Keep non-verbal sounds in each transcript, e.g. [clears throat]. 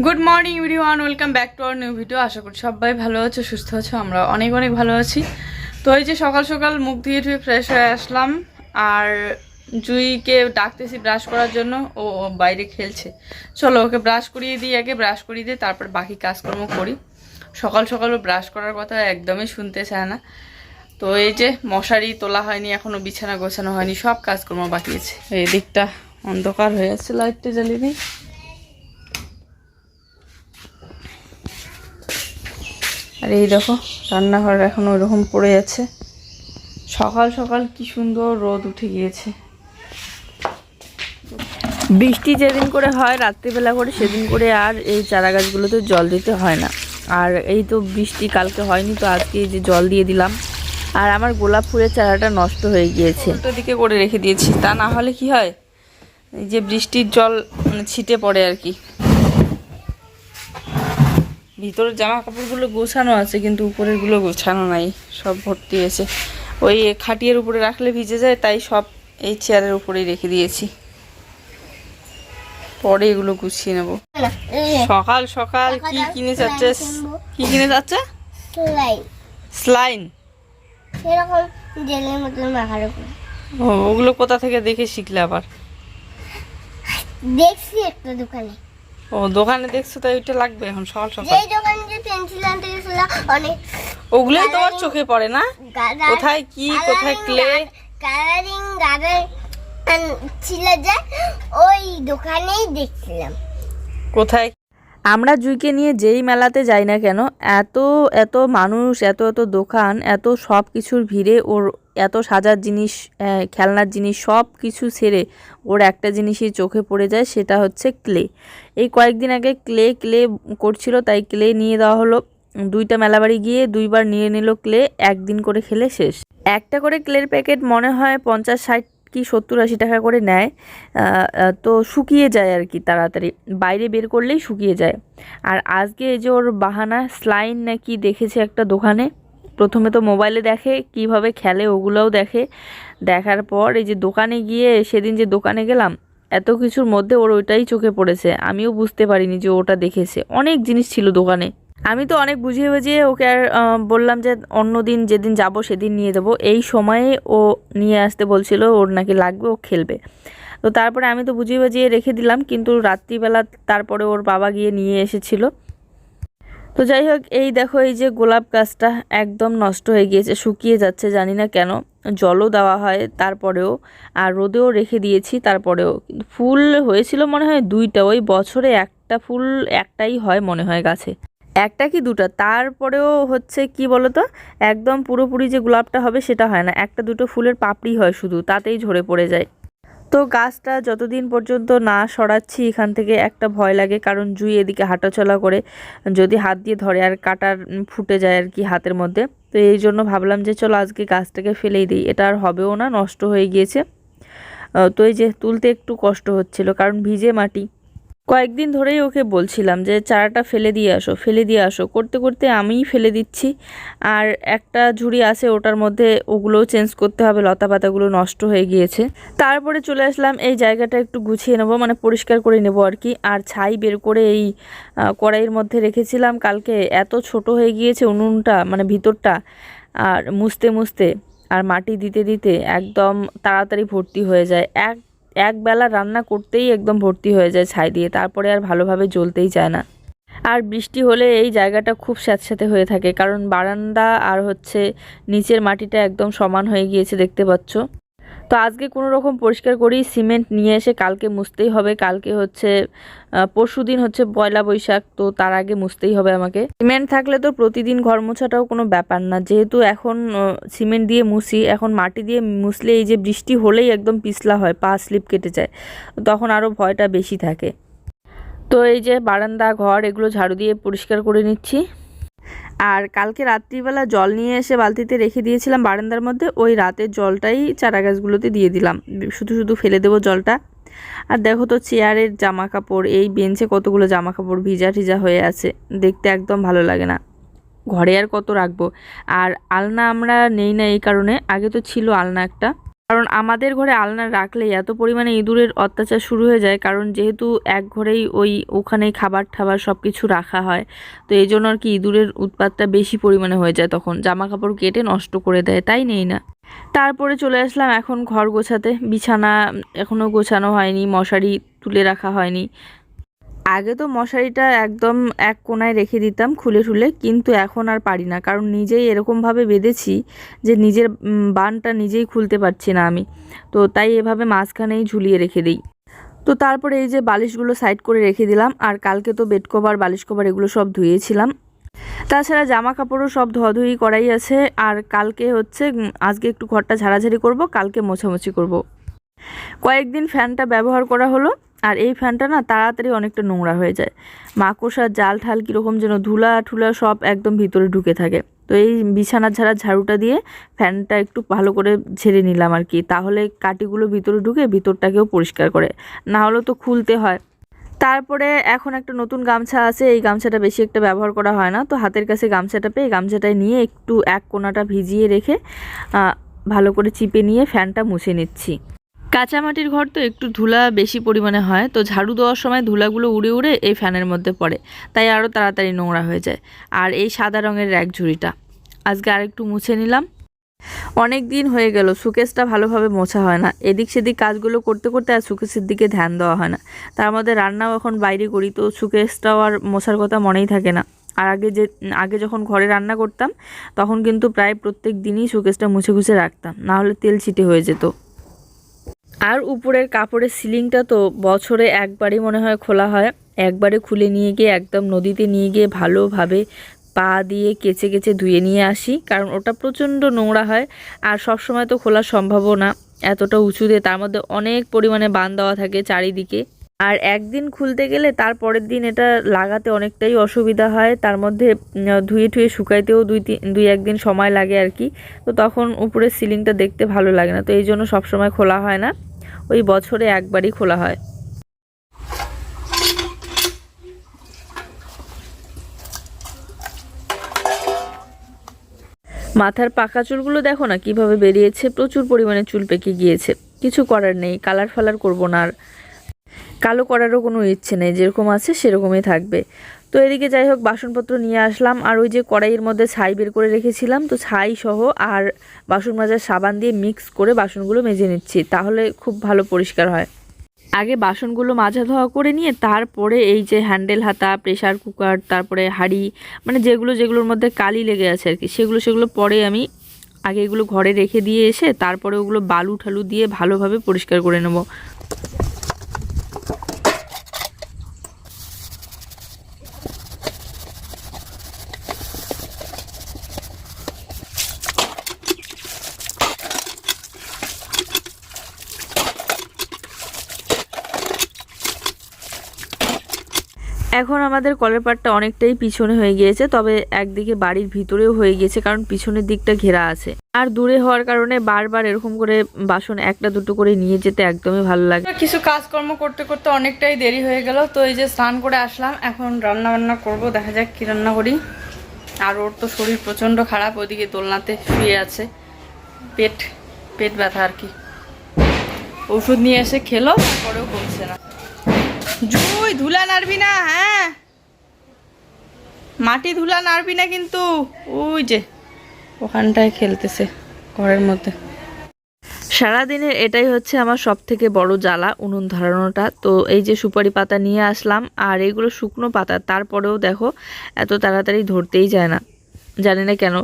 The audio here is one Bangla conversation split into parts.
Good morning everyone welcome back to our new video আশা করি সবাই ভালো আছো, সুস্থ আছো, আমরা অনেক অনেক ভালো আছি। তো এই যে সকাল সকাল মুখ ধুয়ে ধুয়ে ফ্রেশ হয়ে আসলাম, আর জুইকে ডাকতেছি ব্রাশ করার জন্য, ও বাইরে খেলছে। চলো ওকে ব্রাশ করিয়ে দিই, আগে ব্রাশ করিয়ে দিই, তারপর বাকি কাজকর্ম করি। সকাল সকাল ও ব্রাশ করার কথা একদমই শুনতে চায় না। তো এই যে মশারি তোলা হয়নি এখনও বিছানা গোছানো হয়নি, সব কাজকর্ম বাকি আছে। এই দিকটা অন্ধকার হয়ে আছে লাইটটা জ্বালিয়ে দিই। আর এই দেখো, রান্নাঘর এখন ওইরকম পড়ে আছে। সকাল সকাল কি সুন্দর রোদ উঠে গিয়েছে। বৃষ্টি যেদিন করে হয়, রাত্রিবেলা করে, সেদিন করে আর এই চারা গাছগুলোতে জল দিতে হয় না। আর এই তো বৃষ্টি কালকে হয়নি, তো আজকে যে জল দিয়ে দিলাম। আর আমার গোলাপ ফুলের চারাটা নষ্ট হয়ে গিয়েছে। দিকে করে রেখে দিয়েছি, তা না হলে কি হয়? যে বৃষ্টির জল মানে ছিটে পড়ে আর কি। ভিতরের জামা কাপড়গুলো গোছানো আছে কিন্তু উপরেরগুলো গোছানো নাই সব ভর্তি হয়েছে। ওই খাটিয়ার উপরে রাখলে ভিজে যায় তাই সব এই চেয়ারের উপরেই রেখে দিয়েছি। পরে এগুলো গুছিয়ে নেব। সকাল সকাল কি কিনে যাচ্ছে? কি কিনে যাচ্ছে? স্লাইন। এরকম জেলের মতন মাখার ও ওগুলো কোথা থেকে দেখে শিখলে আবার? দেখছি একটা দোকানে। ও দোকানে দেখছ তাই ওইটা লাগবে এখন সকাল সকাল। যেই দোকানে যে পেন্সিল আনতে গেছিলাম অনেক ওগুলোই তোমার চোখে পড়ে না? কোথায় কি কোথায় ক্লে কালারিং ছিল যে ওই দোকানেই দেখছিলাম। কোথায়? আমরা জুইকে নিয়ে যেই মেলাতে যাই না কেন এত এত মানুষ এত এত দোকান এত সব কিছুর ভিড়ে ওর এত সাজার জিনিস খেলনার জিনিস, সব কিছু ছেড়ে ওর একটা জিনিসই চোখে পড়ে যায়, সেটা হচ্ছে ক্লে। এই কয়েকদিন আগে ক্লে ক্লে করছিল, তাই ক্লে নিয়ে দেওয়া হলো। দুইটা মেলাবাড়ি গিয়ে দুইবার নিয়ে নিল ক্লে, একদিন করে খেলে শেষ। একটা করে ক্লের প্যাকেট মনে হয় পঞ্চাশ, ষাট কি সত্তর, আশি টাকা করে নেয়। তো শুকিয়ে যায় আর কি তাড়াতাড়ি, বাইরে বের করলেই শুকিয়ে যায়। আর আজকে যে ওর বাহানা, স্লাইন নাকি দেখেছে একটা দোকানে? প্রথমে তো মোবাইলে দেখে কীভাবে খেলে ওগুলোও দেখে। দেখার পর এই যে দোকানে গিয়ে সেদিন যে দোকানে গেলাম, এত কিছুর মধ্যে ওর ওইটাই চোখে পড়েছে। আমিও বুঝতে পারিনি যে ওটা দেখেছে। অনেক জিনিস ছিল দোকানে। আমি তো অনেক বুঝিয়ে বুঝিয়ে ওকে আর বললাম যে অন্য দিন যেদিন যাব সেদিন নিয়ে দেবো এই সময়ে ও নিয়ে আসতে বলছিল ওর নাকি লাগবে, ও খেলবে। তো তারপরে আমি তো বুঝিয়ে বুঝিয়ে রেখে দিলাম, কিন্তু রাত্রিবেলা তারপরে ওর বাবা গিয়ে নিয়ে এসেছিল। তো যাই হোক, এই দেখো, এই যে গোলাপ গাছটা একদম নষ্ট হয়ে গিয়েছে, শুকিয়ে যাচ্ছে, জানি না কেন। জলও দেওয়া হয় তারপরেও, আর রোদেও রেখে দিয়েছি তারপরেও। ফুল হয়েছিল মনে হয় দুইটা, ওই বছরে একটা ফুল একটাই হয় মনে হয় গাছে। একটা কি দুটো? তারপরেও হচ্ছে কি বলতো? একদম পুরোপুরি যে গোলাপটা হবে সেটা হয় না। একটা দুটো ফুলের পাপড়ি হয় শুধু, তাতেই ঝরে পড়ে যায়। তো গাছটা যতদিন পর্যন্ত না সরাচ্ছি, এখান থেকে একটা ভয় লাগে। কারণ জুই এদিকে হাঁটাচলা করে, যদি হাত দিয়ে ধরে আর কাটার ফুটে যায় আর কি হাতের মধ্যে। তো এই জন্য ভাবলাম যে চলো আজকে গাছটাকে ফেলেই দিই। এটা আর হবেও না, নষ্ট হয়ে গিয়েছে। তো এই যে তুলতে একটু কষ্ট হচ্ছিল, কারণ ভিজে মাটি। কয়েকদিন ধরেই ওকে বলছিলাম যে, চারাটা ফেলে দিয়ে আসো, ফেলে দিয়ে আসো। করতে করতে আমিই ফেলে দিচ্ছি। আর একটা ঝুড়ি আছে, ওটার মধ্যে ওগুলোও চেঞ্জ করতে হবে লতা পাতাগুলো নষ্ট হয়ে গিয়েছে। তারপরে চলে আসলাম, এই জায়গাটা একটু গুছিয়ে নেব মানে পরিষ্কার করে নেব আর কি। আর ছাই বের করে এই কড়াইয়ের মধ্যে রেখেছিলাম। কালকে এত ছোট হয়ে গিয়েছে উনুনটা মানে ভিতরটা, আর মুছতে মুছতে, আর মাটি দিতে দিতে একদম তাড়াতাড়ি ভর্তি হয়ে যায়। এক এক বেলা রান্না করতেই একদম ভর্তি হয়ে যায় ছাই দিয়ে, তারপরে আর ভালোভাবে জ্বলতেই চায় না। আর বৃষ্টি হলে এই জায়গাটা খুব স্যাঁতস্যাঁতে হয়ে থাকে, কারণ বারান্দা আর হচ্ছে নিচের মাটিটা একদম সমান হয়ে গিয়েছে দেখতে পাচ্ছ। তো আজকে কোনো রকম পরিষ্কার করি সিমেন্ট নিয়ে এসে কালকে মুছতেই হবে। কালকে হচ্ছে পরশু দিন হচ্ছে পয়লা বৈশাখ, তো তার আগে মুছতেই হবে আমাকে। সিমেন্ট থাকলে তো প্রতিদিন ঘর মোছাটাও কোনো ব্যাপার না। যেহেতু এখন সিমেন্ট দিয়ে মুছি, এখন মাটি দিয়ে মুছলে এই যে বৃষ্টি হলেই একদম পিছলা হয়, পা স্লিপ কেটে যায়, তখন আরও ভয়টা বেশি থাকে। তো এই যে বারান্দা, ঘর, এগুলো ঝাড়ু দিয়ে পরিষ্কার করে নিচ্ছি। আর কালকে রাত্রিবেলা জল নিয়ে এসে বালতিতে রেখে দিয়েছিলাম বারান্দার মধ্যে, ওই রাতের জলটাই চারা গাছগুলোতে দিয়ে দিলাম। শুধু শুধু ফেলে দেবো জলটা। আর দেখো তো চেয়ারের জামা কাপড় এই বেঞ্চে কতগুলো জামা কাপড় ভিজা ঠিজা হয়ে আছে, দেখতে একদম ভালো লাগে না। ঘরে আর কত রাখব? আর আলনা আমরা নেই না এই কারণে, আগে তো ছিল আলনা একটা। কারণ আমাদের ঘরে আলনা রাখলে এত পরিমাণে ইঁদুরের অত্যাচার শুরু হয়ে যায়, কারণ যেহেতু এক ঘরেই ওই ওখানেই খাবার ঠাবার সব কিছু রাখা হয়, তো এই জন্য আর কি ইঁদুরের উৎপাতটা বেশি পরিমাণে হয়ে যায় তখন। জামা কাপড় কেটে নষ্ট করে দেয়, তাই নেই না? তারপরে চলে আসলাম এখন ঘর গোছাতে। বিছানা এখনও গোছানো হয়নি, মশারি তুলে রাখা হয়নি। আগে তো মশারিটা একদম এক কোনায় রেখে দিতাম খুলে খুলে কিন্তু এখন আর পারি না। কারণ নিজেই এরকমভাবে বেঁধেছি যে নিজের বানটা নিজেই খুলতে পারছি না আমি। তো তাই এভাবে মাঝখানেই ঝুলিয়ে রেখে দিই। তো তারপরে এই যে বালিশগুলো সাইড করে রেখে দিলাম, আর কালকে তো বেড কভার, বালিশ কভার এগুলো সব ধুয়েছিলাম। তাছাড়া জামা কাপড়ও সব ধোয়াধুয়ি করাই আছে, আর কালকে হচ্ছে আজকে একটু ঘরটা ঝাড়াঝাড়ি করব, কালকে মোছামুছি করব। কয়েকদিন ফ্যানটা ব্যবহার করা হলো আর এই ফ্যানটা না তাড়াতাড়ি অনেকটা নোংরা হয়ে যায়। মাকড়সার জাল ঠাল কীরকম যেন ধুলা ঠুলা সব একদম ভিতরে ঢুকে থাকে। তো এই বিছানা ঝাড়া ঝাড়ুটা দিয়ে ফ্যানটা একটু ভালো করে ঝেড়ে নিলাম আর কি। তাহলে কাটিগুলো ভিতরে ঢুকে ভিতরটাকেও পরিষ্কার করে। না হলে তো খুলতে হয়। তারপরে এখন একটা নতুন গামছা আছে। এই গামছাটা বেশি একটা ব্যবহার করা হয় না। তো হাতের কাছে গামছাটা পেয়ে গামছাটায় নিয়ে একটু এক কোনাটা ভিজিয়ে রেখে ভালো করে চিপে নিয়ে ফ্যানটা মুছে নিচ্ছি। কাঁচামাটির ঘর তো একটু ধুলা বেশি পরিমাণে হয়, তো ঝাড়ু দেওয়ার সময় ধুলাগুলো উড়ে উড়ে এই ফ্যানের মধ্যে পড়ে, তাই আরও তাড়াতাড়ি নোংরা হয়ে যায়। আর এই সাদা রঙের র্যাক ঝুড়িটা, আজকে আরেকটু মুছে নিলাম। অনেক দিন হয়ে গেল, সুকেসটা ভালোভাবে মোছা হয় না। এদিক সেদিক কাজগুলো করতে করতে আর সুকেশের দিকে ধ্যান দেওয়া হয় না। তার মধ্যে রান্নাও এখন বাইরে করি, তো সুকেসটাও আর মোছার কথা মনেই থাকে না। আর আগে যে, আগে যখন ঘরে রান্না করতাম, তখন কিন্তু প্রায় প্রত্যেক দিনই সুকেসটা মুছে মুছে রাখতাম নাহলে তেল ছিটে হয়ে যেত। আর উপরের কাপড়ের সিলিংটা তো বছরে একবারই মনে হয় খোলা হয়। একবারে খুলে নিয়ে গিয়ে, একদম নদীতে নিয়ে গিয়ে ভালোভাবে পা দিয়ে কেচে কেচে ধুয়ে নিয়ে আসি, কারণ ওটা প্রচণ্ড নোংরা হয় আর সব সময় তো খোলা সম্ভবও না এতটা উঁচুতে। তার মধ্যে অনেক পরিমাণে বান দেওয়া থাকে চারিদিকে। আর একদিন খুলতে গেলে তার পরের দিন এটা লাগাতে অনেকটাই অসুবিধা হয়। তার মধ্যে ধুয়ে টুয়ে শুকাইতেও দুই তিন দুই একদিন সময় লাগে আর কি। তো তখন উপরের সিলিংটা দেখতে ভালো লাগে না। তো এই জন্য সবসময় খোলা হয় না। ওই বছরে একবারই খোলা হয়। মাথার পাকা চুলগুলো দেখো না কীভাবে বেরিয়েছে? প্রচুর পরিমাণে চুল পেকে গিয়েছে। কিছু করার নেই। কালার ফালার করব না আর। কালো করারও কোনো ইচ্ছে নেই, যেরকম আছে সেরকমই থাকবে। তো এদিকে যাই হোক, বাসনপত্র নিয়ে আসলাম, আর ওই যে কড়াইয়ের মধ্যে ছাই বের করে রেখেছিলাম, তো ছাই সহ আর বাসন মাজার সাবান দিয়ে মিক্স করে বাসনগুলো মেজে নিচ্ছি, তাহলে খুব ভালো পরিষ্কার হয়। আগে বাসনগুলো মাজা ধোয়া করে নিয়ে তারপরে এই যে হ্যান্ডেল, হাতা প্রেশার কুকার, তারপরে হাঁড়ি মানে যেগুলো, যেগুলোর মধ্যে কালি লেগে আছে আর কি, সেগুলো সেগুলো পরে আমি আগে এগুলো ঘরে রেখে দিয়ে এসে তারপরে ওগুলো বালু ঠালু দিয়ে ভালোভাবে পরিষ্কার করে নেব। এখন আমাদের কলের পাড়টা অনেকটাই পিছনে হয়ে গিয়েছে, তবে একদিকে বাড়ির ভিতরেও হয়ে গিয়েছে কারণ পিছনের দিকটা ঘেরা আছে। আর দূরে হওয়ার কারণে বারবার এরকম করে বাসন একটা দুটো করে নিয়ে যেতে একদমই ভালো লাগে কিছু কাজকর্ম করতে করতে অনেকটাই দেরি হয়ে গেল, তো এই যে স্নান করে আসলাম, এখন রান্না বান্না করব, দেখা যাক কি রান্না করি। আর ওর তো শরীর প্রচণ্ড খারাপ, ওদিকে দোলনাতে শুয়ে আছে, পেট পেট ব্যথা আর কি। ওষুধ নিয়ে এসে খেলো, তারপরেও কমছে না। জুই ধুলা নাড়বি না হ্যাঁ? মাটি ধুলা নাড়বি না কিন্তু। ওই যে, ওখানটায় খেলতেছে ঘরের মধ্যে। সারাদিনের এটাই হচ্ছে আমার সব থেকে বড় জ্বালা উনুন ধরানোটা। তো এই যে সুপারি পাতা নিয়ে আসলাম, আর এগুলো শুকনো পাতা, তারপরেও দেখো এত তাড়াতাড়ি ধরতেই যায় না, জানি না কেন।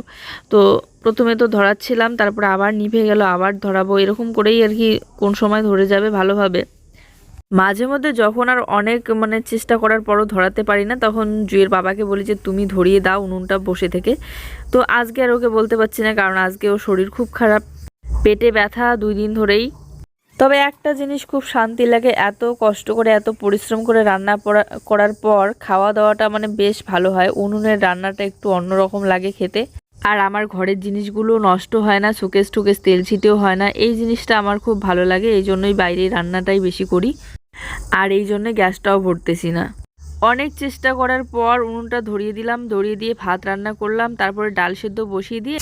তো প্রথমে তো ধরাচ্ছিলাম, তারপরে আবার নিভে গেল, আবার ধরাবো, এরকম করেই আর কি কোন সময় ধরে যাবে ভালোভাবে। মাঝে মধ্যে যখন আর অনেক মানে চেষ্টা করার পরও ধরাতে পারি না, তখন জুয়ের বাবাকে বলি যে, তুমি ধরিয়ে দাও উনুনটা বসে থেকে। তো আজকে আর ওকে বলতে পারছি না, কারণ আজকে ওর শরীর খুব খারাপ, পেটে ব্যথা দুই দিন ধরেই। তবে একটা জিনিস খুব শান্তি লাগে, এত কষ্ট করে, এত পরিশ্রম করে রান্না করার পর খাওয়া দাওয়াটা মানে বেশ ভালো হয়, উনুনের রান্নাটা একটু অন্যরকম লাগে খেতে। আর আমার ঘরের জিনিসগুলো নষ্ট হয় না সুকেস টুকেস তেল ছিটেও হয় না, এই জিনিসটা আমার খুব ভালো লাগে, এই জন্যই বাইরে রান্নাটাই বেশি করি। আর এই জন্য গ্যাসটাও ভরতেছি না। অনেক চেষ্টা করার পর উনুনটা ধরিয়ে দিলাম, ধরিয়ে দিয়ে ভাত রান্না করলাম, তারপরে ডাল সেদ্ধ বসিয়ে দিয়ে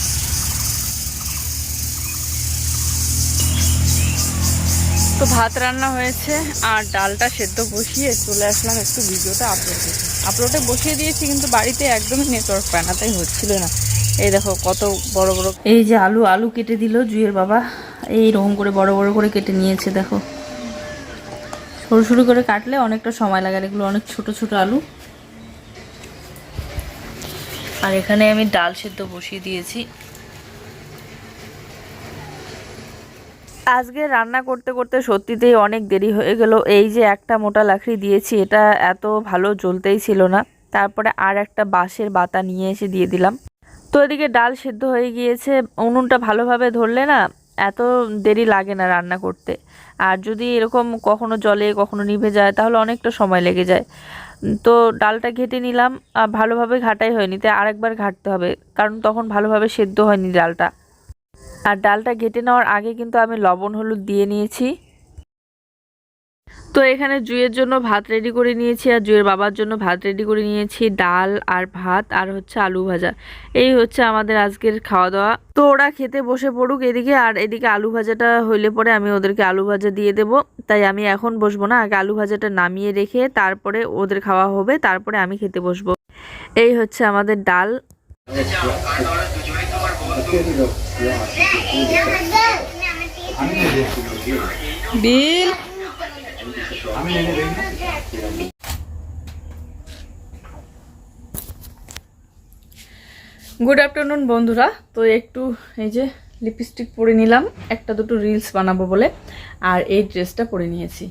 তো ভাত রান্না হয়েছে আর ডালটা সেদ্ধ বসিয়ে চলে আসলাম একটু ভিডিওটা আপলোড করতে। আপলোডে বসিয়ে দিয়েছি কিন্তু বাড়িতে একদমই নেটওয়ার্ক পায় না, তাই হচ্ছিল না। এই দেখো কত বড় বড় এই যে আলু আলু কেটে দিল জুয়ের বাবা। এই রকম করে বড় বড় করে কেটে নিয়েছে, দেখো। সরু সরু করে কাটলে অনেকটা সময় লাগে এগুলো অনেক ছোট ছোট আলু। আর এখানে আমি ডাল সেদ্ধ বসিয়ে দিয়েছি। আজকে রান্না করতে করতে সত্যিতেই অনেক দেরি হয়ে গেল। এই যে একটা মোটা লাকড়ি দিয়েছি, এটা এত ভালো জ্বলতেই ছিল না। তারপরে আর একটা বাঁশের বাতা নিয়ে এসে দিয়ে দিলাম। তো এদিকে ডাল সেদ্ধ হয়ে গিয়েছে। উনুনটা ভালোভাবে ধরলে না এত দেরি লাগে না রান্না করতে। আর যদি এরকম কখনো জলে, কখনো নিভে যায়, তাহলে অনেকটা সময় লেগে যায়। তো ডালটা ঘেটে নিলাম আর ভালোভাবে ঘাটাই হয়নি, তাই আরেকবার ঘাটতে হবে, কারণ তখন ভালোভাবে সেদ্ধ হয়নি ডালটা। আর ডালটা ঘেটে নেওয়ার আগে কিন্তু আমি লবণ, হলুদ দিয়ে নিয়েছি। তো এখানে জুয়ের জন্য ভাত রেডি করে নিয়েছি আর জুয়ের বাবার জন্য ভাত রেডি করে নিয়েছি, ডাল আর ভাত আর হচ্ছে আলু ভাজা। এই হচ্ছে আমাদের আজকের খাওয়া দাওয়া তো ওরা খেতে বসে পড়ুক এদিকে আর এদিকে আলু ভাজাটা হইলে পরে আমি ওদেরকে আলু ভাজা দিয়ে দেব। তাই আমি এখন বসবো না, আগে আলু ভাজাটা নামিয়ে রেখে তারপরে ওদের খাওয়া হবে, তারপরে আমি খেতে বসবো। এই হচ্ছে আমাদের ডাল। বিল! গুড আফটারনুন বন্ধুরা। তো একটু এই যে লিপস্টিক পরে নিলাম, একটা দুটো রিলস বানাবো বলে, আর এই ড্রেসটা পরে নিয়েছি।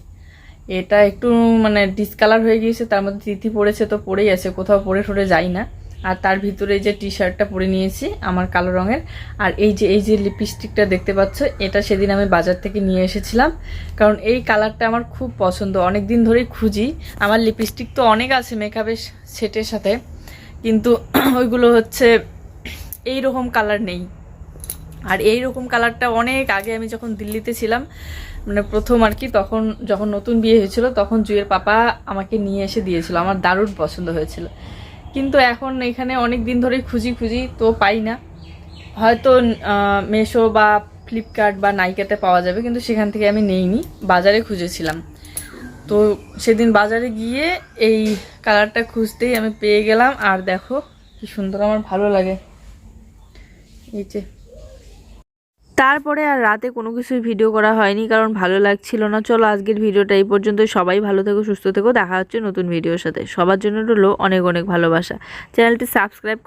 এটা একটু মানে ডিসকালার হয়ে গিয়েছে, তার মধ্যে তিথি পড়েছে তো পরেই আছে, কোথাও পরে সরে যাই না। আর তার ভিতরে যে টি শার্টটা পরে নিয়েছি, আমার কালো রঙের। আর এই যে এই যে লিপস্টিকটা দেখতে পাচ্ছ, এটা সেদিন আমি বাজার থেকে নিয়ে এসেছিলাম। কারণ এই কালারটা আমার খুব পছন্দ। অনেক দিন ধরেই খুঁজি। আমার লিপস্টিক তো অনেক আছে মেকআপের সেটের সাথে। কিন্তু [clears throat] ওইগুলো হচ্ছে এই রকম কালার নেই। আর এই রকম কালারটা অনেক আগে আমি যখন দিল্লিতে ছিলাম মানে প্রথম আর কি, তখন যখন নতুন বিয়ে হয়েছিল, তখন জুয়ের পাপা আমাকে নিয়ে এসে দিয়েছিল। আমার দারুণ পছন্দ হয়েছিল। কিন্তু এখন এখানে অনেক দিন ধরে খুঁজি খুঁজি তো পাই না। হয়তো মেশো বা ফ্লিপকার্ট বা নাইকাতে পাওয়া যাবে, কিন্তু সেখান থেকে আমি নেইনি, বাজারে খুঁজেছিলাম। তো সেদিন বাজারে গিয়ে এই কালারটা খুঁজতেই আমি পেয়ে গেলাম, আর দেখো কি সুন্দর, আমার ভালো লাগে। এই যে। তারপরে আর রাতে কোনো কিছুই ভিডিও করা হয়নি, কারণ ভালো লাগছিল না। চলো আজকের ভিডিওটা এই পর্যন্ত সবাই ভালো থেকো, সুস্থ থেকো। দেখা হচ্ছে নতুন ভিডিওর সাথে। সবার জন্য রইল অনেক অনেক ভালোবাসা। চ্যানেলটি সাবস্ক্রাইব